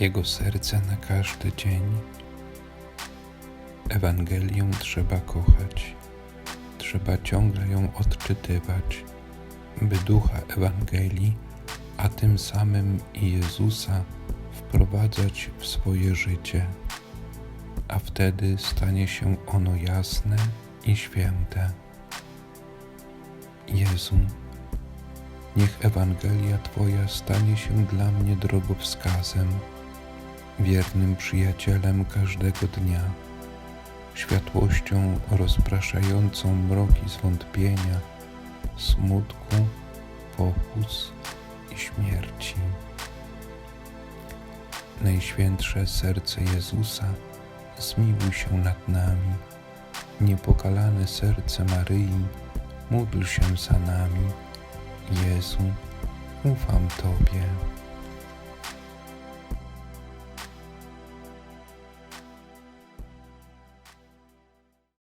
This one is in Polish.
Jego serce na każdy dzień. Ewangelię trzeba kochać, trzeba ciągle ją odczytywać, by ducha Ewangelii, a tym samym i Jezusa wprowadzać w swoje życie, a wtedy stanie się ono jasne i święte. Jezu, niech Ewangelia Twoja stanie się dla mnie drogowskazem, wiernym przyjacielem każdego dnia, światłością rozpraszającą mroki zwątpienia, smutku, pokus i śmierci. Najświętsze serce Jezusa, zmiłuj się nad nami. Niepokalane serce Maryi, módl się za nami. Jezu, ufam Tobie.